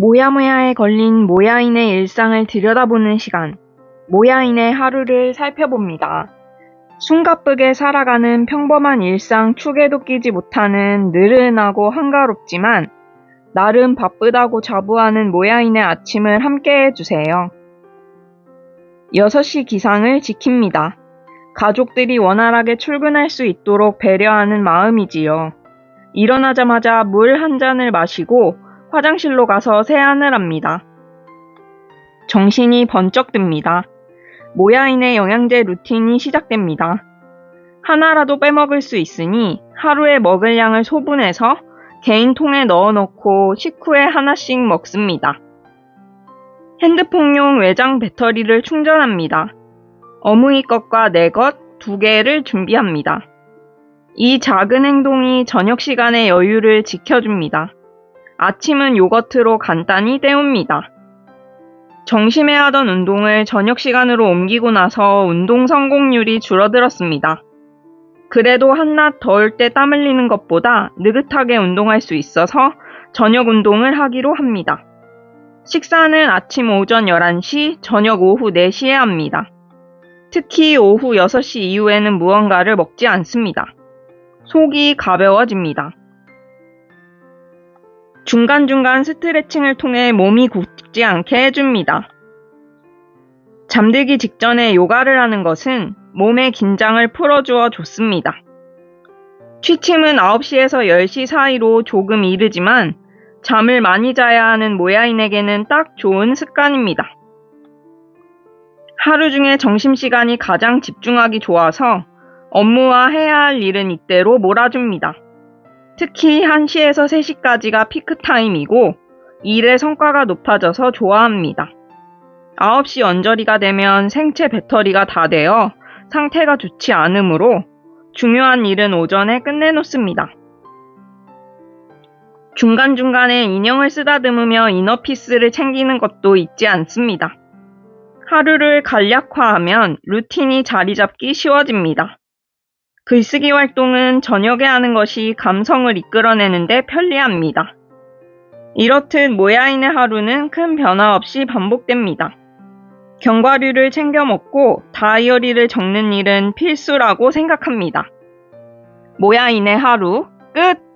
모야모야에 걸린 모야인의 일상을 들여다보는 시간. 모야인의 하루를 살펴봅니다. 숨가쁘게 살아가는 평범한 일상 축에도 끼지 못하는 느른하고 한가롭지만 나름 바쁘다고 자부하는 모야인의 아침을 함께 해주세요. 6시 기상을 지킵니다. 가족들이 원활하게 출근할 수 있도록 배려하는 마음이지요. 일어나자마자 물 한 잔을 마시고 화장실로 가서 세안을 합니다. 정신이 번쩍 듭니다. 모야인의 영양제 루틴이 시작됩니다. 하나라도 빼먹을 수 있으니 하루에 먹을 양을 소분해서 개인 통에 넣어 놓고 식후에 하나씩 먹습니다. 핸드폰용 외장 배터리를 충전합니다. 어묵이 것과 내 것 두 개를 준비합니다. 이 작은 행동이 저녁 시간의 여유를 지켜줍니다. 아침은 요거트로 간단히 때웁니다. 점심에 하던 운동을 저녁 시간으로 옮기고 나서 운동 성공률이 줄어들었습니다. 그래도 한낮 더울 때 땀 흘리는 것보다 느긋하게 운동할 수 있어서 저녁 운동을 하기로 합니다. 식사는 아침 오전 11시, 저녁 오후 4시에 합니다. 특히 오후 6시 이후에는 무언가를 먹지 않습니다. 속이 가벼워집니다. 중간중간 스트레칭을 통해 몸이 굳지 않게 해줍니다. 잠들기 직전에 요가를 하는 것은 몸의 긴장을 풀어주어 좋습니다. 취침은 9시에서 10시 사이로 조금 이르지만 잠을 많이 자야 하는 모야인에게는 딱 좋은 습관입니다. 하루 중에 점심시간이 가장 집중하기 좋아서 업무와 해야 할 일은 이때로 몰아줍니다. 특히 1시에서 3시까지가 피크타임이고 일의 성과가 높아져서 좋아합니다. 9시 언저리가 되면 생체 배터리가 다 되어 상태가 좋지 않으므로 중요한 일은 오전에 끝내놓습니다. 중간중간에 인형을 쓰다듬으며 이너피스를 챙기는 것도 잊지 않습니다. 하루를 간략화하면 루틴이 자리 잡기 쉬워집니다. 글쓰기 활동은 저녁에 하는 것이 감성을 이끌어내는데 편리합니다. 이렇듯 모야인의 하루는 큰 변화 없이 반복됩니다. 견과류를 챙겨 먹고 다이어리를 적는 일은 필수라고 생각합니다. 모야인의 하루 끝!